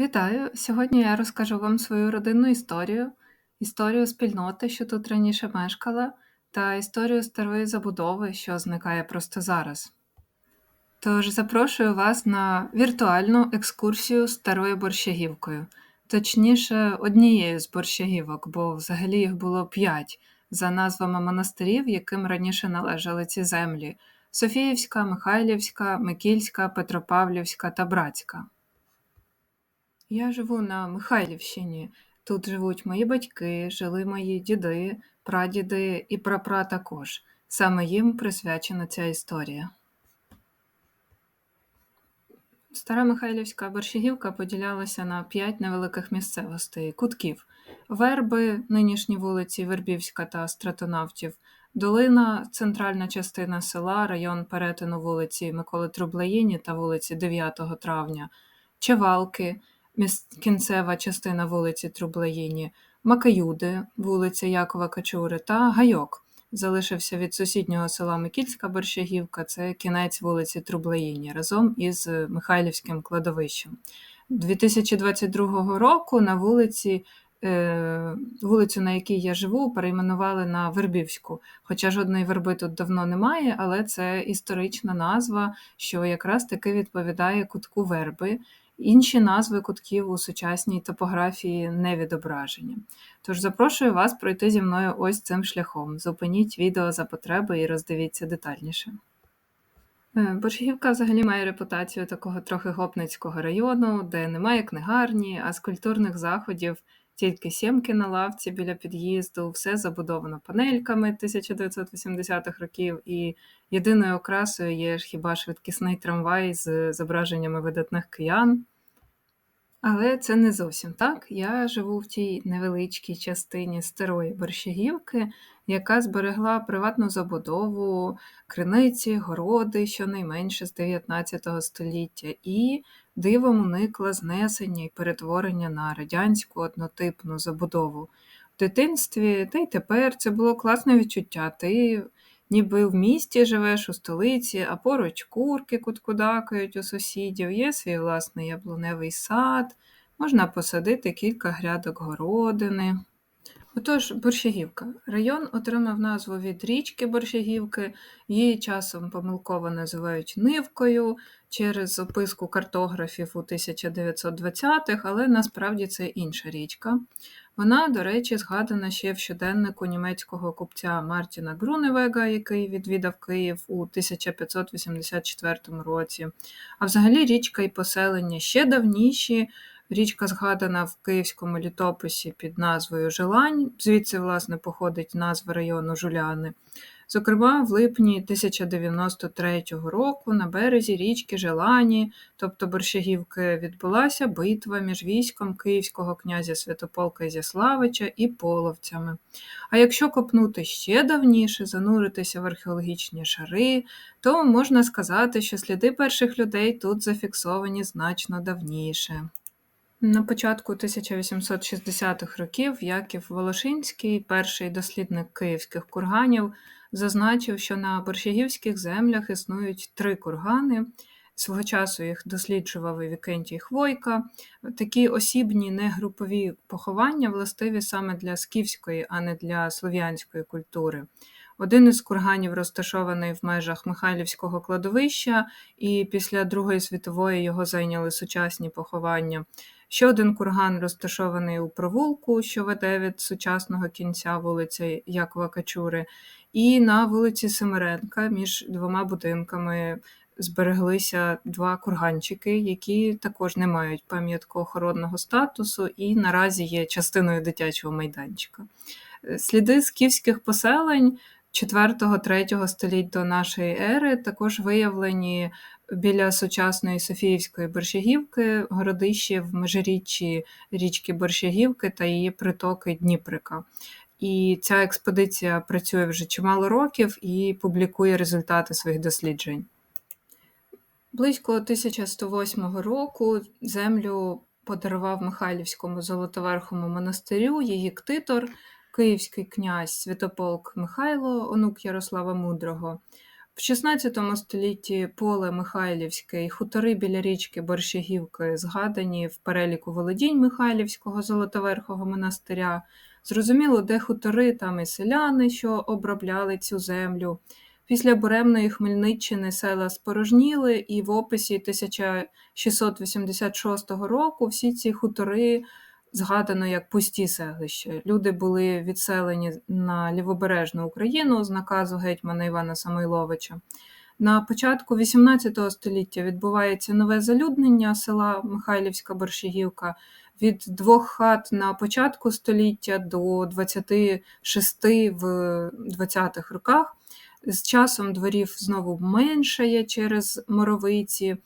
Вітаю! Сьогодні я розкажу вам свою родинну історію, історію спільноти, що тут раніше мешкала, та історію старої забудови, що зникає просто зараз. Тож запрошую вас на віртуальну екскурсію старою борщагівкою, точніше, однією з борщагівок, бо взагалі їх було п'ять за назвами монастирів, яким раніше належали ці землі: Софіївська, Михайлівська, Микільська, Петропавлівська та Братська. Я живу на Михайлівщині. Тут живуть мої батьки, жили мої діди, прадіди і прапра також. Саме їм присвячена ця історія. Стара Михайлівська борщагівка поділялася на п'ять невеликих місцевостей кутків: Верби, нинішні вулиці Вербівська та Стратонавтів, Долина, центральна частина села, район перетину вулиці Миколи Трублеїні та вулиці 9 травня, Чевалки, кінцева частина вулиці Трублеїні, Макаюди, вулиця Якова Качури та Гайок. Залишився від сусіднього села Микільська Борщагівка, це кінець вулиці Трублеїні разом із Михайлівським кладовищем. 2022 року на вулиці, е, вулицю, на якій я живу, перейменували на Вербівську. Хоча жодної верби тут давно немає, але це історична назва, що якраз таки відповідає кутку верби. Інші назви кутків у сучасній топографії не відображені. Тож запрошую вас пройти зі мною ось цим шляхом. Зупиніть відео за потреби і роздивіться детальніше. Е, Борщагівка взагалі має репутацію такого трохи гопницького району, де немає книгарні, а з культурних заходів тільки сімки на лавці біля під'їзду, все забудовано панельками 1980-х років, і єдиною окрасою є ж хіба швидкісний трамвай з зображеннями видатних киян. Але це не зовсім так. Я живу в тій невеличкій частині старої борщагівки, яка зберегла приватну забудову, криниці, городи, щонайменше з 19 століття, і дивом уникла знесення і перетворення на радянську однотипну забудову. В дитинстві, та й тепер це було класне відчуття. Ти ніби в місті живеш у столиці, а поруч курки куткудакають у сусідів, є свій власний яблуневий сад, можна посадити кілька грядок городини. Отож, Борщагівка. Район отримав назву від річки Борщагівки, її часом помилково називають Нивкою через описку картографів у 1920-х, але насправді це інша річка. Вона, до речі, згадана ще в щоденнику німецького купця Мартіна Груневега, який відвідав Київ у 1584 році. А взагалі річка і поселення ще давніші. Річка згадана в київському літописі під назвою Желань, звідси, власне, походить назва району Жуляни. Зокрема, в липні 1093 року на березі річки Желані, тобто Борщагівки, відбулася битва між військом київського князя Святополка Ізяславича і половцями. А якщо копнути ще давніше, зануритися в археологічні шари, то можна сказати, що сліди перших людей тут зафіксовані значно давніше. На початку 1860-х років Яків Волошинський, перший дослідник київських курганів, зазначив, що на борщагівських землях існують три кургани. Свого часу їх досліджував і Вікентій Хвойка. Такі осібні негрупові поховання властиві саме для скіфської, а не для слов'янської культури. Один із курганів розташований в межах Михайлівського кладовища, і після Другої світової його зайняли сучасні поховання. Ще один курган розташований у провулку, що веде від сучасного кінця вулиці Якова Качури, і на вулиці Семеренка між двома будинками збереглися два курганчики, які також не мають пам'ятко-охоронного статусу і наразі є частиною дитячого майданчика. Сліди скіфських поселень 4-3 століть до нашої ери також виявлені біля сучасної Софіївської Борщагівки, городище в межиріччі річки Борщагівки та її притоки Дніприка. І ця експедиція працює вже чимало років і публікує результати своїх досліджень. Близько 1108 року землю подарував Михайлівському Золотоверхому монастирю її ктитор, київський князь Святополк Михайло, онук Ярослава Мудрого. В XVI столітті поле Михайлівське і хутори біля річки Борщагівки згадані в переліку володінь Михайлівського Золотоверхого монастиря. Зрозуміло, де хутори, там і селяни, що обробляли цю землю. Після буремної Хмельниччини села спорожніли, і в описі 1686 року всі ці хутори згадано як пусті селища. Люди були відселені на лівобережну Україну з наказу гетьмана Івана Самойловича. На початку XVIII століття відбувається нове залюднення села Михайлівська Борщагівка від двох хат на початку століття до 26 в 20-х роках. З часом дворів знову меншає через моровиці.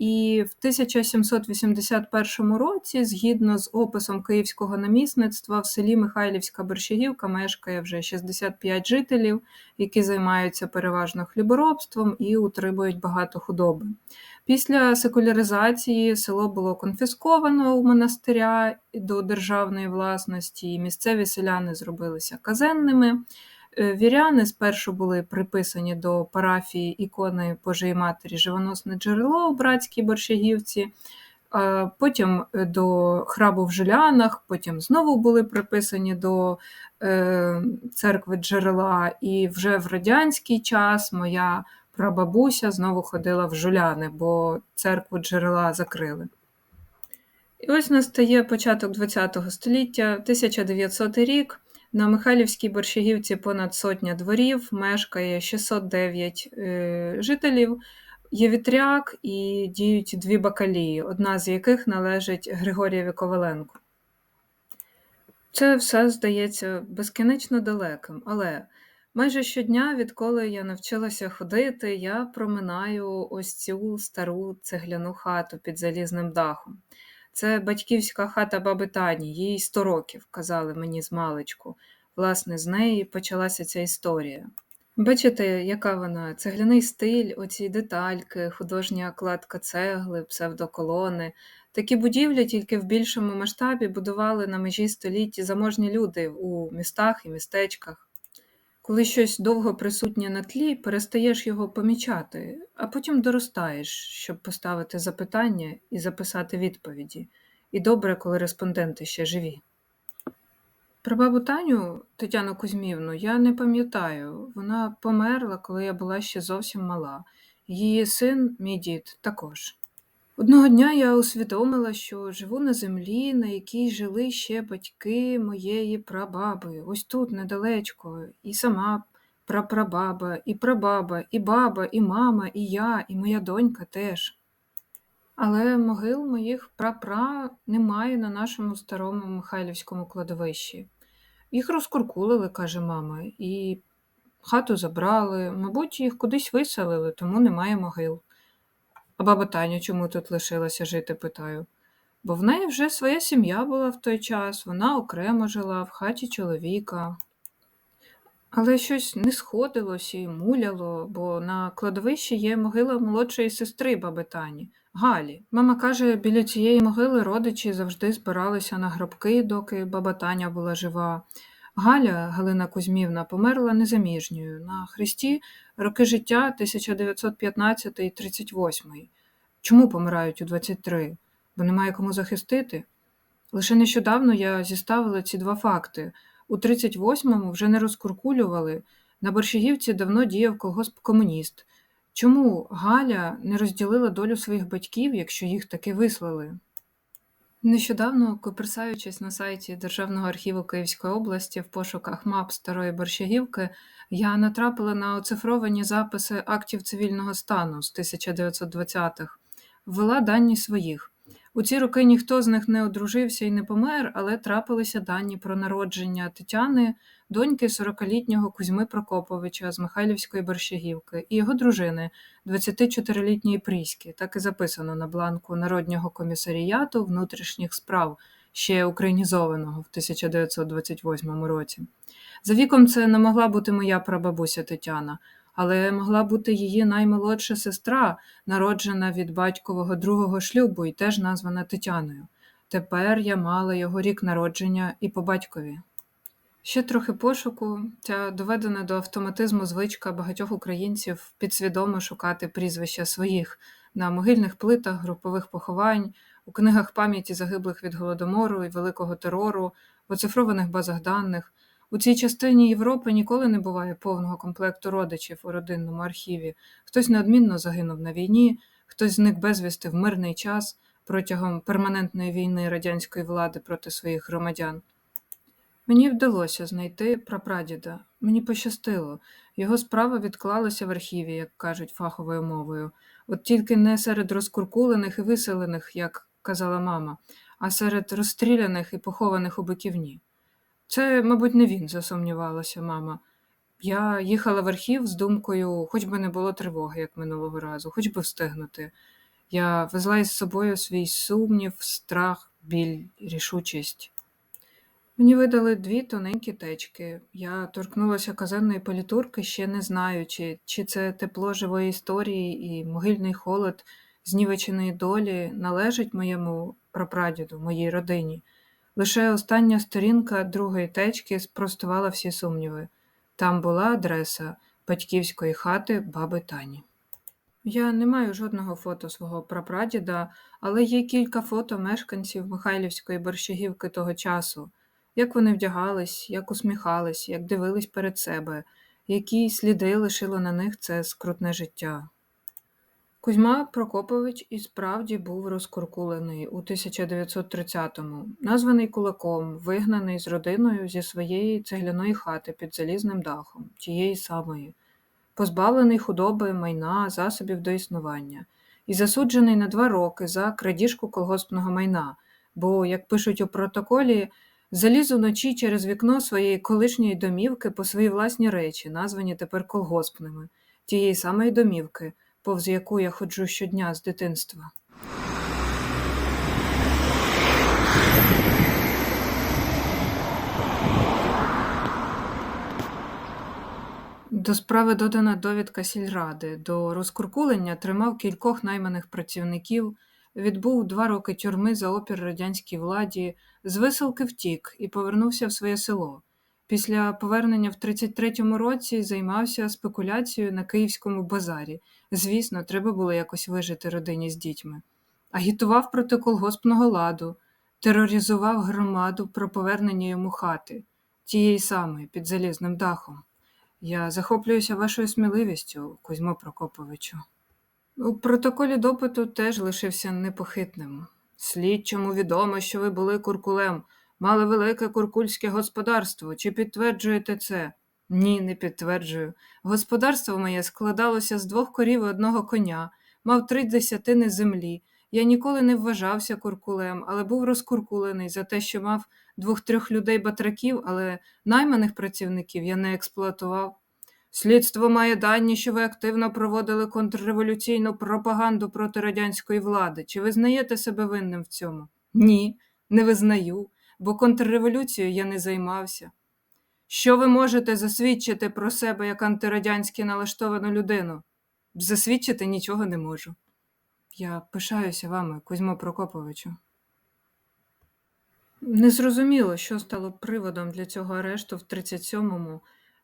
І в 1781 році, згідно з описом київського намісництва, в селі Михайлівська Борщагівка мешкає вже 65 жителів, які займаються переважно хліборобством і утримують багато худоби. Після секуляризації село було конфісковано у монастиря до державної власності, і місцеві селяни зробилися казенними. Е, віряни спершу були приписані до парафії ікони Божої Матері Живоносне джерело у братській Борщагівці, потім е, до храбу в Жилянах, потім знову були приписані до е, церкви джерела, і вже в радянський час моя прабабуся знову ходила в Жуляни, бо церкву джерела закрили. І ось настає початок ХХ століття, 1900 рік. На Михайлівській Борщагівці понад сотня дворів, мешкає 609 е, жителів. Є вітряк і діють дві бакалії, одна з яких належить Григорієві Коваленку. Це все здається безкінечно далеким, але майже щодня, відколи я навчилася ходити, я проминаю ось цю стару цегляну хату під залізним дахом. Це батьківська хата баби Тані, їй 100 років, казали мені з маличку. Власне, з неї почалася ця історія. Бачите, яка вона? Цегляний стиль, оці детальки, художня кладка цегли, псевдоколони. Такі будівлі тільки в більшому масштабі будували на межі столітті заможні люди у містах і містечках. Коли щось довго присутнє на тлі, перестаєш його помічати, а потім доростаєш, щоб поставити запитання і записати відповіді. І добре, коли респонденти ще живі. Про бабу Таню Тетяну Кузьмівну я не пам'ятаю. Вона померла, коли я була ще зовсім мала. Її син, мій дід, також. Одного дня я усвідомила, що живу на землі, на якій жили ще батьки моєї прабаби, ось тут недалечко, і сама прапрабаба, і прабаба, і баба, і мама, і я, і моя донька теж. Але могил моїх прапра немає на нашому старому Михайлівському кладовищі. Їх розкуркулили, каже мама, і хату забрали, мабуть, їх кудись виселили, тому немає могил. А баба Таня чому тут лишилася жити, питаю. Бо в неї вже своя сім'я була в той час, вона окремо жила в хаті чоловіка. Але щось не сходилось і муляло, бо на кладовищі є могила молодшої сестри баби Тані, Галі. Мама каже, біля цієї могили родичі завжди збиралися на гробки, доки баба Таня була жива. Галя Галина Кузьмівна померла незаміжньою на хресті роки життя 1915-38. Чому помирають у 23? Бо немає кому захистити? Лише нещодавно я зіставила ці два факти. У 38-му вже не розкуркулювали, на Борщагівці давно діяв колгосп комуніст. Чому Галя не розділила долю своїх батьків, якщо їх таки вислали? Нещодавно, коперсаючись на сайті Державного архіву Київської області в пошуках мап Старої Борщагівки, я натрапила на оцифровані записи актів цивільного стану з 1920-х, ввела дані своїх. У ці роки ніхто з них не одружився і не помер, але трапилися дані про народження Тетяни, доньки 40-літнього Кузьми Прокоповича з Михайлівської Борщагівки і його дружини, 24-літньої Пріськи, так і записано на бланку Народнього комісаріату внутрішніх справ, ще українізованого в 1928 році. За віком це не могла бути моя прабабуся Тетяна але могла бути її наймолодша сестра, народжена від батькового другого шлюбу і теж названа Тетяною. Тепер я мала його рік народження і по батькові. Ще трохи пошуку, ця доведена до автоматизму звичка багатьох українців підсвідомо шукати прізвища своїх на могильних плитах, групових поховань, у книгах пам'яті загиблих від голодомору і великого терору, в оцифрованих базах даних. У цій частині Європи ніколи не буває повного комплекту родичів у родинному архіві. Хтось неодмінно загинув на війні, хтось зник безвісти в мирний час протягом перманентної війни радянської влади проти своїх громадян. Мені вдалося знайти прапрадіда. Мені пощастило. Його справа відклалася в архіві, як кажуть фаховою мовою. От тільки не серед розкуркулених і виселених, як казала мама, а серед розстріляних і похованих у биківні. Це, мабуть, не він, засумнівалася мама. Я їхала в архів з думкою, хоч би не було тривоги, як минулого разу, хоч би встигнути. Я везла із собою свій сумнів, страх, біль, рішучість. Мені видали дві тоненькі течки. Я торкнулася казенної політурки, ще не знаючи, чи це тепло живої історії і могильний холод знівеченої долі належить моєму прапрадіду, моїй родині. Лише остання сторінка другої течки спростувала всі сумніви. Там була адреса батьківської хати баби Тані. Я не маю жодного фото свого прапрадіда, але є кілька фото мешканців Михайлівської борщагівки того часу як вони вдягались, як усміхались, як дивились перед себе, які сліди лишило на них це скрутне життя. Кузьма Прокопович і справді був розкуркулений у 1930-му, названий кулаком, вигнаний з родиною зі своєї цегляної хати під залізним дахом, тієї самої, позбавлений худоби, майна, засобів до існування, і засуджений на два роки за крадіжку колгоспного майна, бо, як пишуть у протоколі, Заліз уночі через вікно своєї колишньої домівки по свої власні речі, названі тепер колгоспними, тієї самої домівки, повз яку я ходжу щодня з дитинства. До справи додана довідка сільради. До розкуркулення тримав кількох найманих працівників відбув два роки тюрми за опір радянській владі, з висилки втік і повернувся в своє село. Після повернення в 33-му році займався спекуляцією на київському базарі. Звісно, треба було якось вижити родині з дітьми. Агітував проти колгоспного ладу, тероризував громаду про повернення йому хати, тієї самої під залізним дахом. Я захоплююся вашою сміливістю, Кузьмо Прокоповичу. У протоколі допиту теж лишився непохитним. Слідчому відомо, що ви були куркулем, мали велике куркульське господарство. Чи підтверджуєте це? Ні, не підтверджую. Господарство моє складалося з двох корів і одного коня, мав три десятини землі. Я ніколи не вважався куркулем, але був розкуркулений за те, що мав двох-трьох людей батраків, але найманих працівників я не експлуатував. Слідство має дані, що ви активно проводили контрреволюційну пропаганду проти радянської влади. Чи визнаєте себе винним в цьому? Ні, не визнаю, бо контрреволюцією я не займався. Що ви можете засвідчити про себе як антирадянськи налаштовану людину? Засвідчити нічого не можу. Я пишаюся вами, Кузьмо Прокоповичу. Незрозуміло, що стало приводом для цього арешту в 37-му.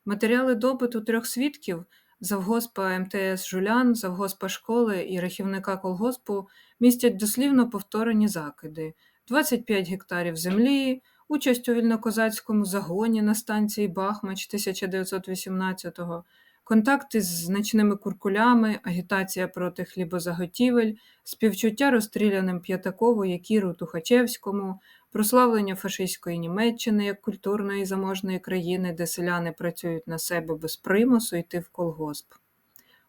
Матеріали допиту трьох свідків завгоспа МТС Жулян, завгоспа школи і рахівника колгоспу містять дослівно повторені закиди: 25 гектарів землі, участь у вільнокозацькому загоні на станції Бахмач 1918-го, контакти з значними куркулями, агітація проти хлібозаготівель, співчуття розстріляним П'ятакову, Якіру Тухачевському, прославлення фашистської Німеччини як культурної заможної країни, де селяни працюють на себе без примусу йти в колгосп.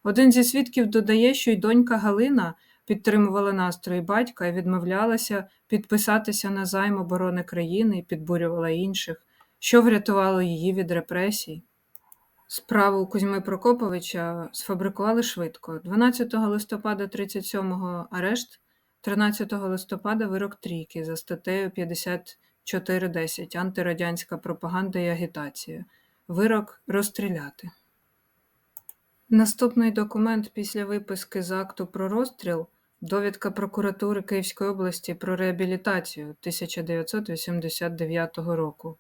Один зі свідків додає, що й донька Галина підтримувала настрої батька і відмовлялася підписатися на займ оборони країни і підбурювала інших, що врятувало її від репресій. Справу Кузьми Прокоповича сфабрикували швидко. 12 листопада 37-го арешт, 13 листопада вирок трійки за статтею 54.10 антирадянська пропаганда і агітація. Вирок розстріляти. Наступний документ після виписки з акту про розстріл довідка прокуратури Київської області про реабілітацію 1989 року.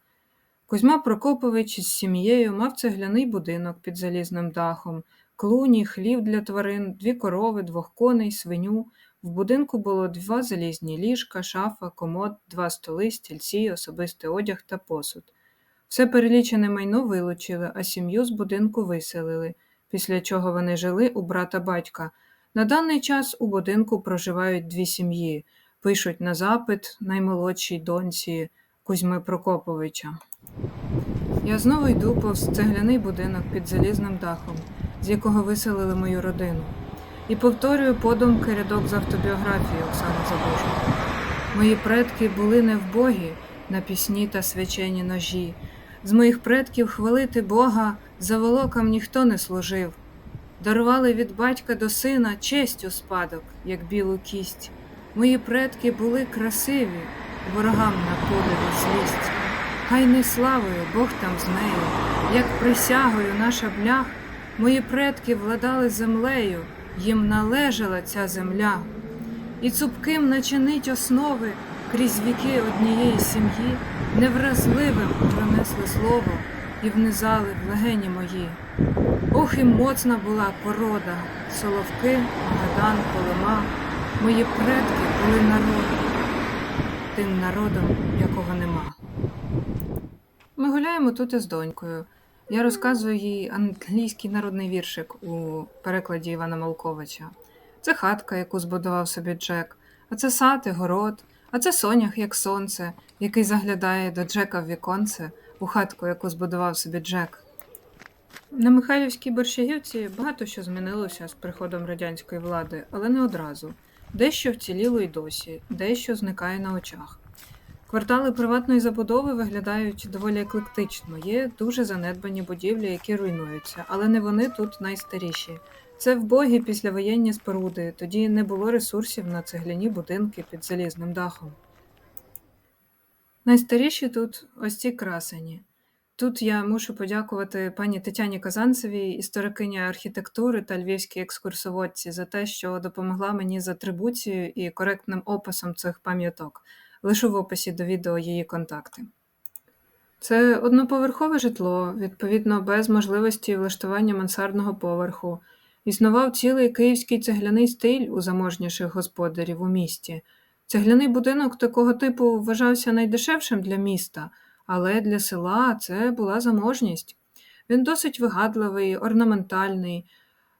Кузьма Прокопович з сім'єю мав цегляний будинок під залізним дахом, клуні, хлів для тварин, дві корови, двох коней, свиню. В будинку було два залізні ліжка, шафа, комод, два столи, стільці, особистий одяг та посуд. Все перелічене майно вилучили, а сім'ю з будинку виселили, після чого вони жили у брата батька. На даний час у будинку проживають дві сім'ї, пишуть на запит наймолодшій доньці Кузьми Прокоповича. Я знову йду повз цегляний будинок під залізним дахом, з якого виселили мою родину, і повторюю подумки рядок з автобіографії Оксани Забужко. Мої предки були не вбогі на пісні та свячені ножі. З моїх предків хвалити Бога за волокам ніхто не служив. Дарували від батька до сина честь у спадок, як білу кість. Мої предки були красиві, ворогам на подиві злість. Хай не славою Бог там з нею, як присягою наша блях, мої предки владали землею, їм належала ця земля. І цупким начинить основи крізь віки однієї сім'ї, невразливим пронесли слово і внизали в легені мої. Ох і моцна була порода, соловки, Магадан, Колима, мої предки були народом, тим народом, якого нема. Ми гуляємо тут із донькою. Я розказую їй англійський народний віршик у перекладі Івана Малковича. Це хатка, яку збудував собі Джек, а це сад і город, а це сонях, як сонце, який заглядає до Джека в віконце у хатку, яку збудував собі Джек. На Михайлівській Борщагівці багато що змінилося з приходом радянської влади, але не одразу. Дещо вціліло й досі, дещо зникає на очах. Квартали приватної забудови виглядають доволі еклектично. Є дуже занедбані будівлі, які руйнуються, але не вони тут найстаріші. Це вбогі післявоєнні споруди, тоді не було ресурсів на цегляні будинки під залізним дахом. Найстаріші тут ось ці красені. Тут я мушу подякувати пані Тетяні Казанцевій, історикині архітектури та львівській екскурсоводці, за те, що допомогла мені з атрибуцією і коректним описом цих пам'яток. Лишу в описі до відео її контакти. Це одноповерхове житло, відповідно, без можливості влаштування мансардного поверху. Існував цілий київський цегляний стиль у заможніших господарів у місті. Цегляний будинок такого типу вважався найдешевшим для міста, але для села це була заможність. Він досить вигадливий, орнаментальний,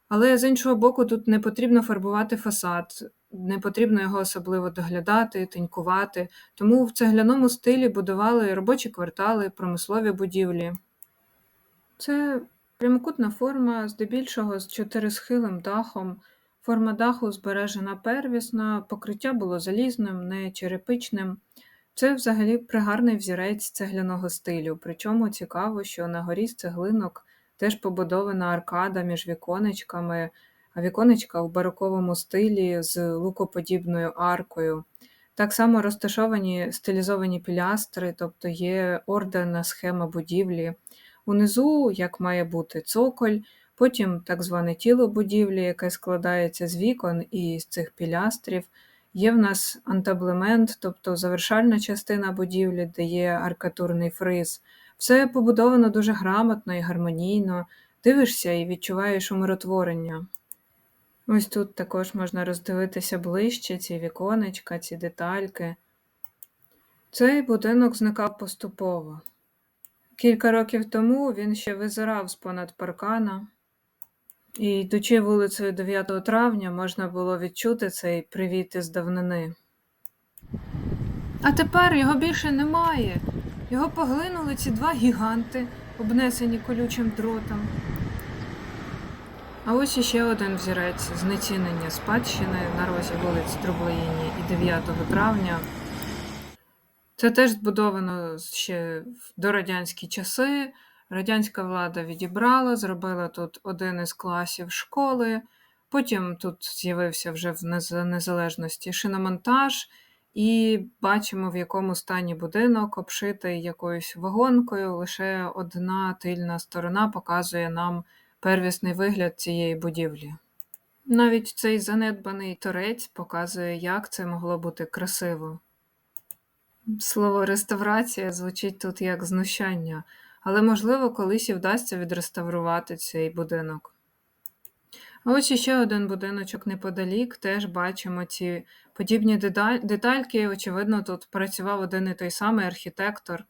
але з іншого боку, тут не потрібно фарбувати фасад, не потрібно його особливо доглядати, тинькувати, тому в цегляному стилі будували робочі квартали, промислові будівлі. Це прямокутна форма, здебільшого з чотирисхилим дахом. Форма даху збережена первісна, покриття було залізним, не черепичним. Це взагалі пригарний взірець цегляного стилю, причому цікаво, що на горі з цеглинок теж побудована аркада між віконечками, віконечка у бароковому стилі з лукоподібною аркою. Так само розташовані стилізовані пілястри, тобто є ордерна схема будівлі. Унизу, як має бути, цоколь, потім так зване тіло будівлі, яке складається з вікон і з цих пілястрів. Є в нас антаблемент, тобто завершальна частина будівлі, де є аркатурний фриз. Все побудовано дуже грамотно і гармонійно, дивишся і відчуваєш умиротворення. Ось тут також можна роздивитися ближче ці віконечка, ці детальки. Цей будинок зникав поступово. Кілька років тому він ще визирав з понад паркана, і йдучи вулицею 9 травня, можна було відчути цей привіт із давнини. А тепер його більше немає. Його поглинули ці два гіганти, обнесені колючим дротом. А ось іще один взірець знецінення спадщини на розі вулиць Трублеїні і 9 травня. Це теж збудовано ще в дорадянські часи. Радянська влада відібрала, зробила тут один із класів школи. Потім тут з'явився вже в незалежності шиномонтаж, і бачимо, в якому стані будинок обшитий якоюсь вагонкою. Лише одна тильна сторона показує нам первісний вигляд цієї будівлі. Навіть цей занедбаний торець показує, як це могло бути красиво. Слово реставрація звучить тут як знущання, але можливо колись і вдасться відреставрувати цей будинок. А ось іще один будиночок неподалік, теж бачимо ці подібні деда- детальки. Очевидно, тут працював один і той самий архітектор.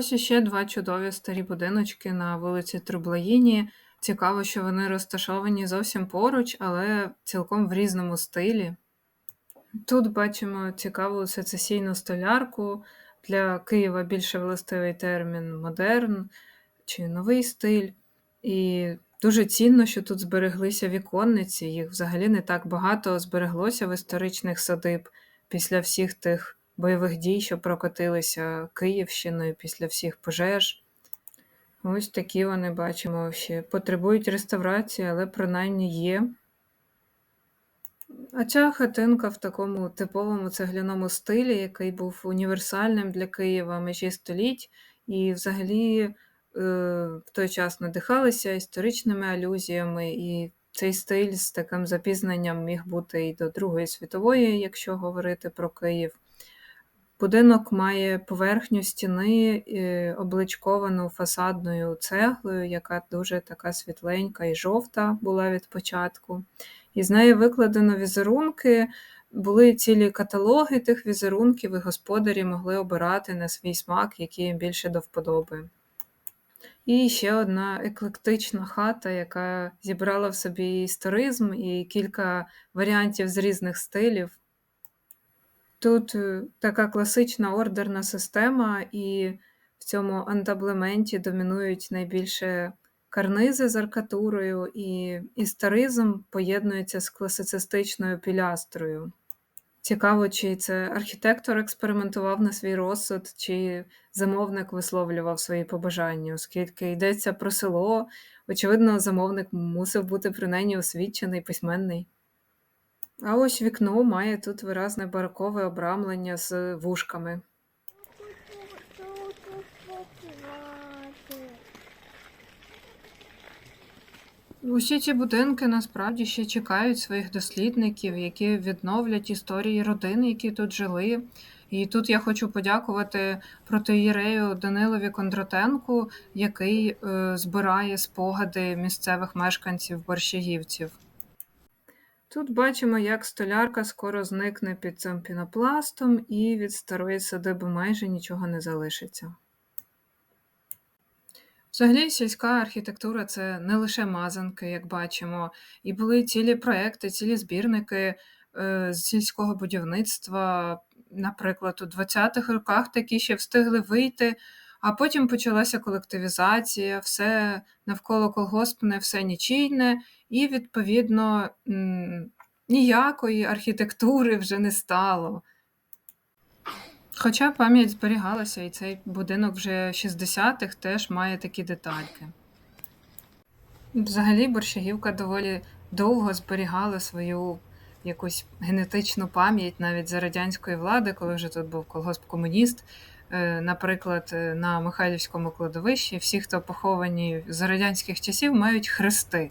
Ось іще два чудові старі будиночки на вулиці Трублаїні. Цікаво, що вони розташовані зовсім поруч, але цілком в різному стилі. Тут бачимо цікаву сецесійну столярку. Для Києва більше властивий термін модерн чи новий стиль. І дуже цінно, що тут збереглися віконниці. Їх взагалі не так багато збереглося в історичних садиб після всіх тих бойових дій, що прокотилися Київщиною після всіх пожеж. Ось такі вони бачимо ще. Потребують реставрації, але принаймні є. А ця хатинка в такому типовому цегляному стилі, який був універсальним для Києва межі століть, і взагалі е, в той час надихалися історичними алюзіями, і цей стиль з таким запізненням міг бути і до Другої світової, якщо говорити про Київ. Будинок має поверхню стіни, е, обличковану фасадною цеглою, яка дуже така світленька і жовта була від початку. І з нею викладено візерунки, були цілі каталоги тих візерунків, і господарі могли обирати на свій смак, які їм більше до вподоби. І ще одна еклектична хата, яка зібрала в собі історизм і кілька варіантів з різних стилів. Тут е, така класична ордерна система, і в цьому антаблементі домінують найбільше карнизи з аркатурою, і історизм поєднується з класицистичною пілястрою. Цікаво, чи це архітектор експериментував на свій розсуд, чи замовник висловлював свої побажання, оскільки йдеться про село, очевидно, замовник мусив бути принаймні освічений, письменний. А ось вікно має тут виразне барокове обрамлення з вушками. Усі ці будинки насправді ще чекають своїх дослідників, які відновлять історії родин, які тут жили. І тут я хочу подякувати протиєрею Данилові Кондратенку, який е, збирає спогади місцевих мешканців борщагівців. Тут бачимо, як столярка скоро зникне під цим пінопластом, і від старої садиби майже нічого не залишиться. Взагалі, сільська архітектура це не лише мазанки, як бачимо, і були цілі проекти, цілі збірники е, з сільського будівництва. Наприклад, у 20-х роках такі ще встигли вийти, а потім почалася колективізація, все навколо колгоспне, все нічийне, і, відповідно, ніякої архітектури вже не стало. Хоча пам'ять зберігалася, і цей будинок вже 60-х теж має такі детальки. Взагалі, Борщагівка доволі довго зберігала свою якусь генетичну пам'ять навіть за радянської влади, коли вже тут був колгосп комуніст. Е, Наприклад, е, на Михайлівському кладовищі всі, хто поховані за радянських часів, мають хрести.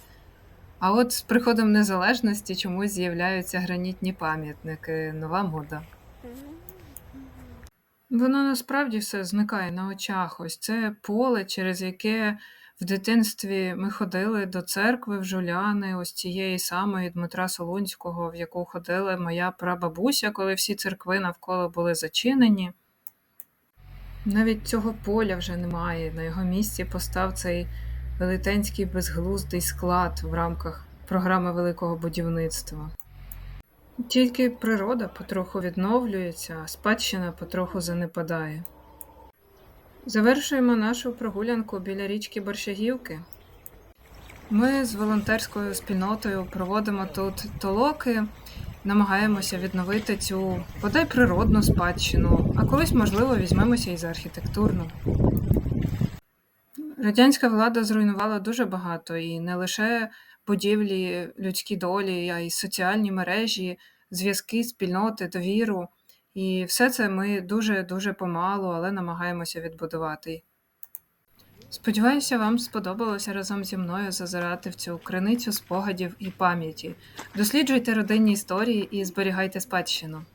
А от з приходом незалежності чомусь з'являються гранітні пам'ятники, нова мода. Воно насправді все зникає на очах. Ось це поле, через яке в дитинстві ми ходили до церкви в Жуляни, ось цієї самої Дмитра Солунського, в яку ходила моя прабабуся, коли всі церкви навколо були зачинені. Навіть цього поля вже немає. На його місці постав цей велетенський безглуздий склад в рамках програми великого будівництва. Тільки природа потроху відновлюється, а спадщина потроху занепадає. Завершуємо нашу прогулянку біля річки Борщагівки. Ми з волонтерською спільнотою проводимо тут толоки, намагаємося відновити цю бодай природну спадщину, а колись, можливо, візьмемося і за архітектурну. Радянська влада зруйнувала дуже багато, і не лише будівлі, людські долі, а й соціальні мережі, зв'язки, спільноти, довіру. І все це ми дуже-дуже помалу, але намагаємося відбудувати. Сподіваюся, вам сподобалося разом зі мною зазирати в цю криницю спогадів і пам'яті. Досліджуйте родинні історії і зберігайте спадщину.